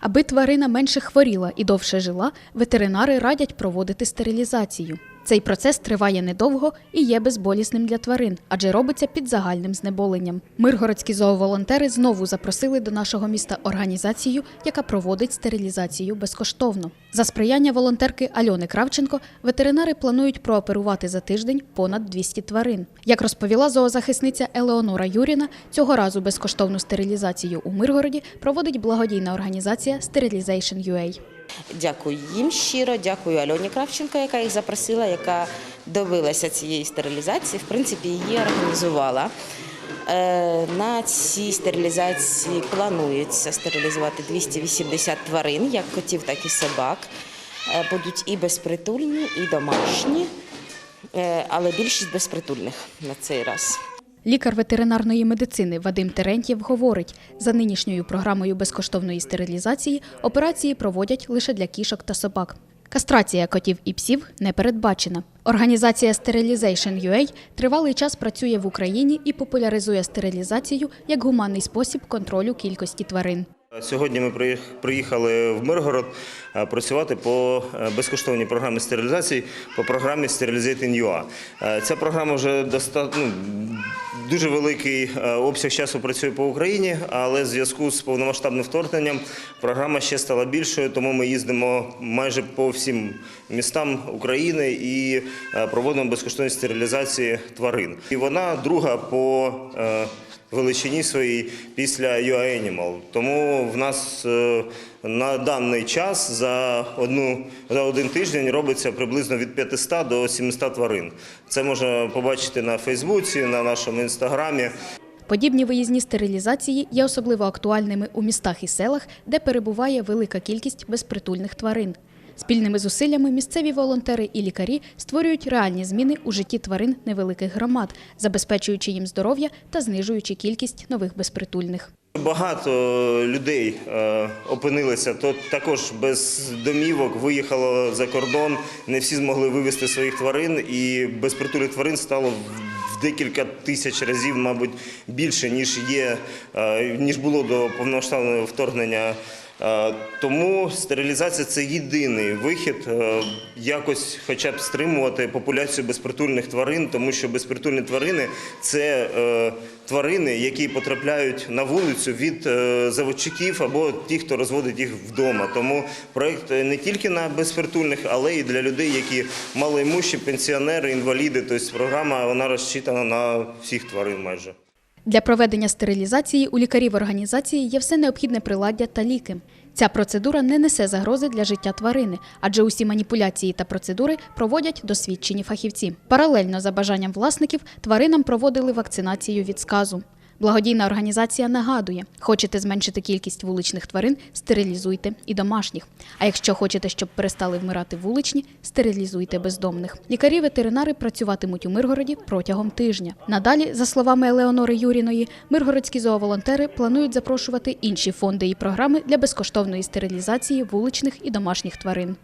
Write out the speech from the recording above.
Аби тварина менше хворіла і довше жила, ветеринари радять проводити стерилізацію. Цей процес триває недовго і є безболісним для тварин, адже робиться під загальним знеболенням. Миргородські зооволонтери знову запросили до нашого міста організацію, яка проводить стерилізацію безкоштовно. За сприяння волонтерки Альони Кравченко ветеринари планують прооперувати за тиждень понад 200 тварин. Як розповіла зоозахисниця Елеонора Юріна, цього разу безкоштовну стерилізацію у Миргороді проводить благодійна організація Sterilization UA. Дякую їм щиро, дякую Альоні Кравченко, яка їх запросила, яка добилася цієї стерилізації, в принципі, її організувала. Е, На цій стерилізації планується стерилізувати 280 тварин, як котів, так і собак. Е, Будуть і безпритульні, і домашні, Е, але більшість безпритульних на цей раз. Лікар ветеринарної медицини Вадим Терентьєв говорить, за нинішньою програмою безкоштовної стерилізації операції проводять лише для кішок та собак. Кастрація котів і псів не передбачена. Організація Sterilization UA тривалий час працює в Україні і популяризує стерилізацію як гуманний спосіб контролю кількості тварин. Сьогодні ми приїхали в Миргород е, працювати по е, безкоштовній програмі стерилізації по програмі Sterilization UA. Е, Ця програма вже достатньо ну, дуже великий обсяг часу працює по Україні, але в зв'язку з повномасштабним вторгненням програма ще стала більшою, тому ми їздимо майже по всім містам України і проводимо безкоштовні стерилізації тварин. І вона друга по величині своїй після UA Animal. Тому в нас е, на даний час за одну за один тиждень робиться приблизно від 500 до 700 тварин. Це можна побачити на Фейсбуці, на нашому інстаграмі. Подібні виїзні стерилізації є особливо актуальними у містах і селах, де перебуває велика кількість безпритульних тварин. Спільними зусиллями місцеві волонтери і лікарі створюють реальні зміни у житті тварин невеликих громад, забезпечуючи їм здоров'я та знижуючи кількість нових безпритульних. Багато людей е, опинилися то також без домівок, виїхало за кордон. Не всі змогли вивезти своїх тварин, і безпритульних тварин стало в- декілька тисяч разів, мабуть, більше ніж є, е, ніж було до повномасштабного вторгнення. Е, Тому стерилізація це єдиний вихід е, якось, хоча б стримувати популяцію безпритульних тварин, тому що безпритульні тварини це е, тварини, які потрапляють на вулицю від заводчиків або ті, хто розводить їх вдома. Тому проект не тільки на безпритульних, але й для людей, які малоімущі, пенсіонери, інваліди. Тобто програма вона розчитана на всіх тварин майже. Для проведення стерилізації у лікарів організації є все необхідне приладдя та ліки. Ця процедура не несе загрози для життя тварини, адже усі маніпуляції та процедури проводять досвідчені фахівці. Паралельно за бажанням власників тваринам проводили вакцинацію від сказу. Благодійна організація нагадує: хочете зменшити кількість вуличних тварин, стерилізуйте і домашніх. А якщо хочете, щоб перестали вмирати вуличні, стерилізуйте бездомних. Лікарі-ветеринари працюватимуть у Миргороді протягом тижня. Надалі, за словами Елеонори Юріної, миргородські зооволонтери планують запрошувати інші фонди і програми для безкоштовної стерилізації вуличних і домашніх тварин.